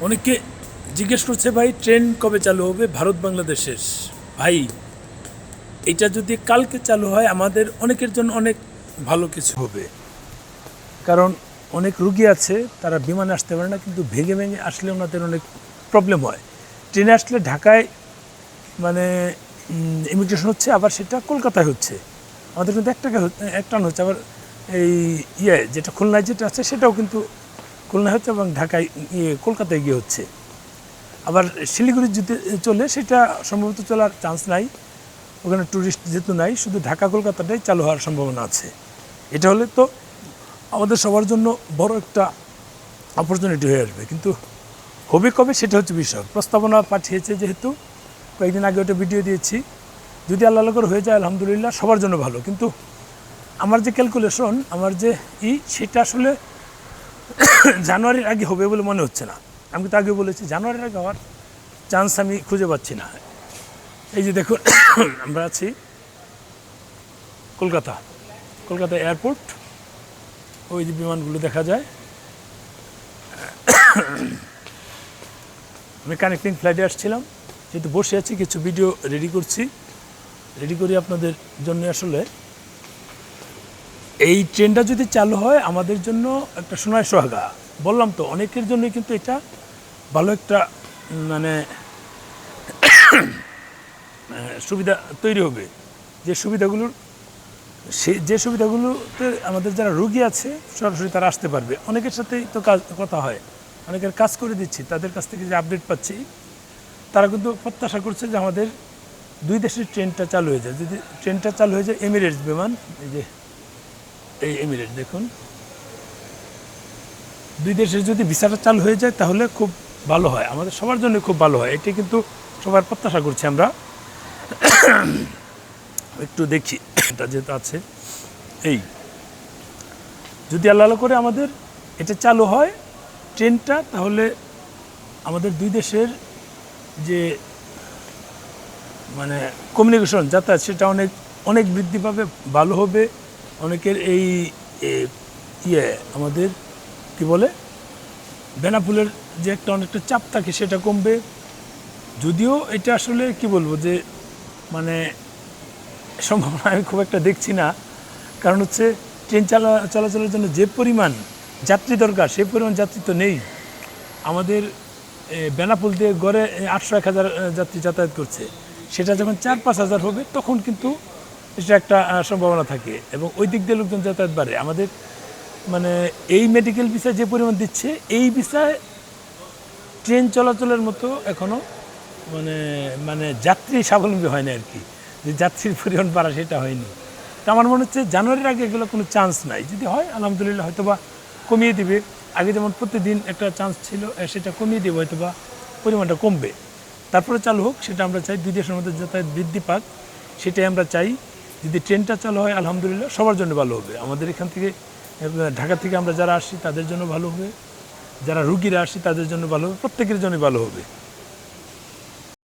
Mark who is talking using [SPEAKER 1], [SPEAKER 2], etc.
[SPEAKER 1] অনেকে জিজ্ঞেস করছে, ভাই, ট্রেন কবে চালু হবে? ভারত, বাংলাদেশের। ভাই, এটা যদি কালকে চালু হয়, আমাদের অনেকের জন্য অনেক ভালো কিছু হবে। কারণ অনেক রুগী আছে, তারা বিমানে আসতে পারে না, কিন্তু ভেঙে ভেঙে আসলে ওনাদের অনেক প্রবলেম হয়। ট্রেনে আসলে ঢাকায় মানে ইমিগ্রেশন হচ্ছে, আবার সেটা কলকাতায় হচ্ছে। আমাদের কিন্তু এক টাকা এক টান হচ্ছে, আবার এই ইয়ে যেটা খুলনায় যেটা আছে, সেটাও কিন্তু খুলনায় হচ্ছে এবং ঢাকায় ইয়ে কলকাতায় গিয়ে হচ্ছে। আবার শিলিগুড়ি যেতে চলে, সেটা সম্ভবত চলার চান্স নাই। ওখানে ট্যুরিস্ট যেহেতু নাই, শুধু ঢাকা কলকাতাটাই চালু হওয়ার সম্ভাবনা আছে। এটা হলে তো আমাদের সবার জন্য বড় একটা অপরচুনিটি হয়ে আসবে। কিন্তু হবে কবে সেটা হচ্ছে বিষয়। প্রস্তাবনা পাঠিয়েছে যেহেতু, কয়েকদিন আগে ওটা ভিডিও দিয়েছি। যদি আল্লাহ করে হয়ে যায়, আলহামদুলিল্লাহ সবার জন্য ভালো। কিন্তু আমার যে ক্যালকুলেশন আমার যে ই, সেটা আসলে জানুয়ারির আগে হবে বলে মনে হচ্ছে না। আমি তো আগে বলেছি, জানুয়ারির আগে হওয়ার চান্স আমি খুঁজে পাচ্ছি না। এই যে দেখুন, আমরা আছি কলকাতা। কলকাতা এয়ারপোর্ট ওই যে বিমানগুলো দেখা যায়। আমি কানেক্টিং ফ্লাইটে আসছিলাম, যেহেতু বসে আছি, কিছু ভিডিও রেডি করছি। রেডি করি আপনাদের জন্য আসলে। এই ট্রেনটা যদি চালু হয়, আমাদের জন্য একটা সোনায় সোহাগা। বললাম তো, অনেকের জন্যই কিন্তু এটা ভালো একটা মানে সুবিধা তৈরি হবে। যে সুবিধাগুলোর সে, যে সুবিধাগুলোতে আমাদের যারা রুগী আছে, সরাসরি তারা আসতে পারবে। অনেকের সাথেই তো কাজ, কথা হয়। অনেকের কাজ করে দিচ্ছি, তাদের কাছ থেকে যে আপডেট পাচ্ছি, তারা কিন্তু প্রত্যাশা করছে যে আমাদের দুই দেশের ট্রেনটা চালু হয়ে যায়। যদি ট্রেনটা চালু হয়ে যায় এমিরেটস বিমান, এই যে এই এমিরেট দেখুন। দুই দেশের যদি ভিসাটা চালু হয়ে যায়, তাহলে খুব ভালো হয়। আমাদের সবার জন্য খুব ভালো হয়। এটি কিন্তু সবার প্রত্যাশা করছি আমরা। একটু দেখি, এটা যেহেতু আছে। এই, যদি আল্লাহ করে আমাদের এটা চালু হয়, ট্রেনটা, তাহলে আমাদের দুই দেশের যে মানে কমিউনিকেশন যাতায়াত, সেটা অনেক অনেক বৃদ্ধি পাবে, ভালো হবে। অনেকের এই ইয়ে আমাদের, কি বলে? বেনাপুলের যে একটা অনেকটা চাপ থাকে সেটা কমবে। যদিও এটা আসলে কি বলব যে মানে সম্ভাবনা আমি খুব একটা দেখছি না। কারণ হচ্ছে ট্রেন চালা, চলাচলের জন্য যে পরিমাণ যাত্রী দরকার সেই পরিমাণ যাত্রী তো নেই। আমাদের বেনাপুল দিয়ে গড়ে আটশো এক হাজার যাত্রী যাতায়াত করছে। সেটা যখন চার পাঁচ হাজার হবে, তখন কিন্তু এটা একটা সম্ভাবনা থাকে এবং ওই দিক দিয়ে লোকজন যাতায়াত বাড়ে। আমাদের মানে এই মেডিকেল ভিসায় যে পরিমাণ দিচ্ছে, এই ভিসায় ট্রেন চলাচলের মতো এখনও মানে মানে যাত্রী স্বাবলম্বী হয় না আর কি। যে যাত্রীর পরিমাণ বাড়া সেটা হয়নি। তো আমার মনে হচ্ছে জানুয়ারির আগে এগুলো কোনো চান্স নাই। যদি হয়, আলহামদুলিল্লাহ হয়তোবা কমিয়ে দিবে। আগে যেমন প্রতিদিন একটা চান্স ছিল সেটা কমিয়ে দেবে, হয়তোবা পরিমাণটা কমবে। তারপরে চালু হোক, সেটা আমরা চাই দুই দেশের মধ্যে যাতায়াত বৃদ্ধি পাক। সেটাই আমরা চাই। যদি ট্রেনটা চালু হয়, আলহামদুলিল্লাহ, সবার জন্য ভালো হবে। আমাদের এখান থেকে ঢাকা থেকে আমরা যারা আসি তাদের জন্য ভালো হবে। যারা রুগীরা আসি তাদের জন্য ভালো হবে। প্রত্যেকের জন্য ভালো হবে।